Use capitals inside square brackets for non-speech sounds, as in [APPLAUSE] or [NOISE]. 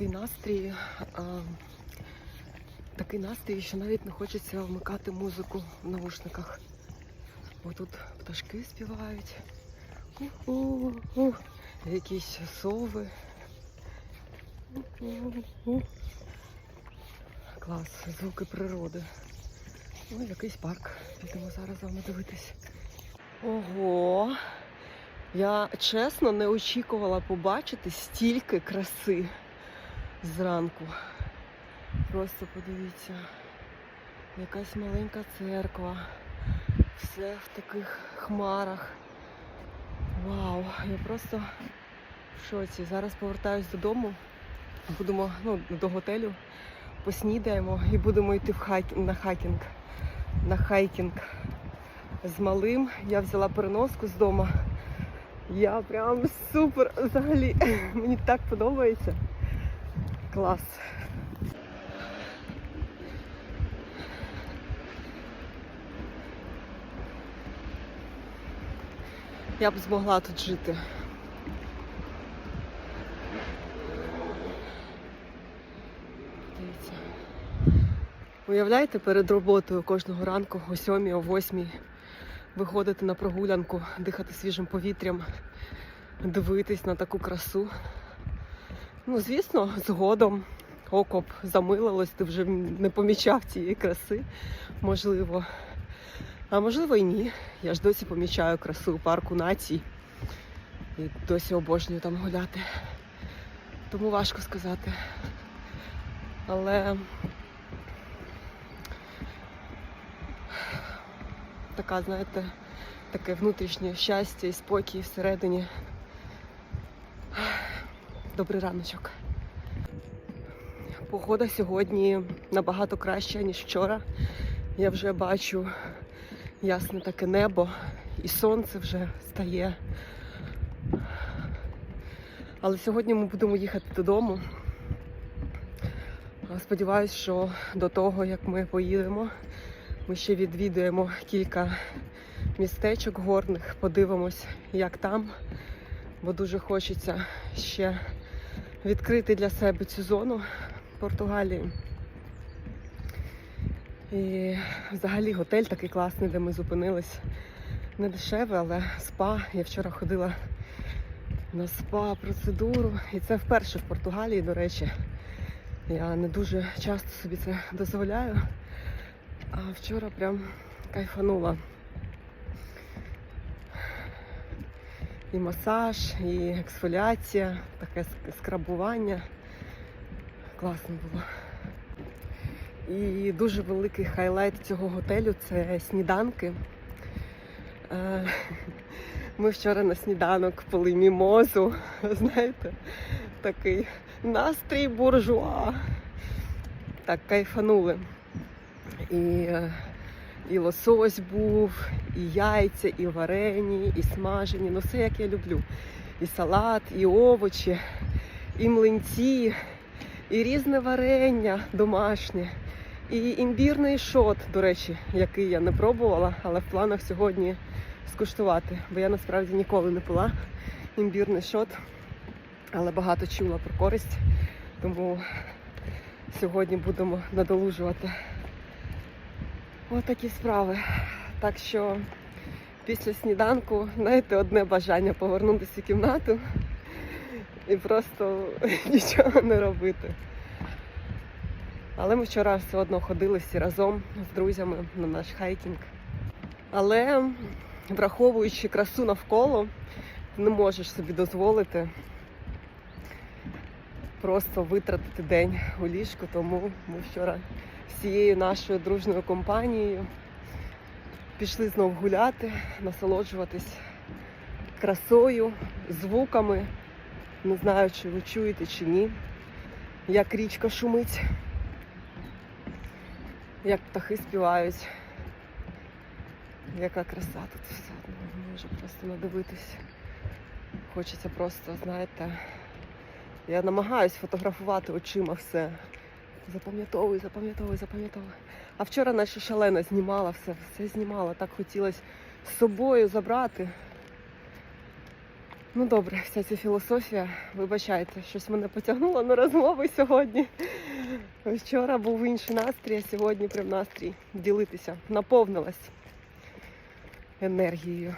такий настрій, а, такий настрій, що навіть не хочеться вмикати музику в наушниках. Бо тут пташки співають. У-у-у. Якісь сови. У-у-у. Клас, звуки природи. Ну, якийсь парк. Підемо зараз з вами дивитись. Ого! Я чесно не очікувала побачити стільки краси зранку. Просто подивіться, якась маленька церква, все в таких хмарах. Вау, я просто в шоці. Зараз повертаюсь додому, будемо ну, до готелю, поснідаємо і будемо йти в хайк... на хайкінг. На хайкінг з малим. Я взяла переноску з дому. Я прям супер взагалі. [LAUGHS] Мені так подобається. Клас. Я б змогла тут жити. Дивіться. Уявляєте, перед роботою кожного ранку о 7 о 8 виходити на прогулянку, дихати свіжим повітрям, дивитись на таку красу. Ну, звісно, згодом око б замилилось, ти вже не помічав цієї краси, можливо. А можливо і ні. Я ж досі помічаю красу парку націй. І досі обожнюю там гуляти. Тому важко сказати. Але така, знаєте, таке внутрішнє щастя і спокій всередині. Добрий раночок. Погода сьогодні набагато краща, ніж вчора. Я вже бачу ясне таке небо і сонце вже стає. Але сьогодні ми будемо їхати додому. Сподіваюсь, що до того, як ми поїдемо, ми ще відвідуємо кілька містечок горних, подивимось, як там, бо дуже хочеться ще відкрити для себе цю зону Португалії. І взагалі готель такий класний, де ми зупинились. Не дешеве, але спа. Я вчора ходила на спа процедуру. І це вперше в Португалії, до речі. Я не дуже часто собі це дозволяю. А вчора прям кайфанула. І масаж, і ексфоліація, таке скрабування. Класно було. І дуже великий хайлайт цього готелю це сніданки. Е, Ми вчора на сніданок пили мімозу, [LAUGHS] знаєте, такий настрій буржуа. Так, кайфанули. І, е, і лосось був, і яйця, і варені, і смажені. Ну все як я люблю. І салат, і овочі, і млинці, і різне варення домашнє. І імбірний шот, до речі, який я не пробувала, але в планах сьогодні скуштувати. Бо я насправді ніколи не пила імбірний шот, але багато чула про користь. Тому сьогодні будемо надолужувати. Ось такі справи. Так що після сніданку, знаєте, одне бажання повернутися в кімнату і просто [LAUGHS] нічого не робити. Але ми вчора все одно ходили всі разом з друзями на наш хайкінг. Але враховуючи красу навколо, ти не можеш собі дозволити просто витратити день у ліжку, тому ми вчора всією нашою дружною компанією пішли знов гуляти, насолоджуватись красою, звуками. Не знаю, чи ви чуєте чи ні, як річка шумить як птахи співають. Яка краса тут все не можу просто надивитись. Хочеться просто, знаєте, я намагаюсь фотографувати очима все. Запам'ятовую, запам'ятовую, запам'ятовую. А вчора наче шалена знімала все, все знімала. Так хотілося з собою забрати. Ну добре, вся ця філософія. Вибачайте, щось мене потягнуло на розмови сьогодні. Вчора був інший настрій, а сьогодні прям настрій ділитися. Наповнилась енергією.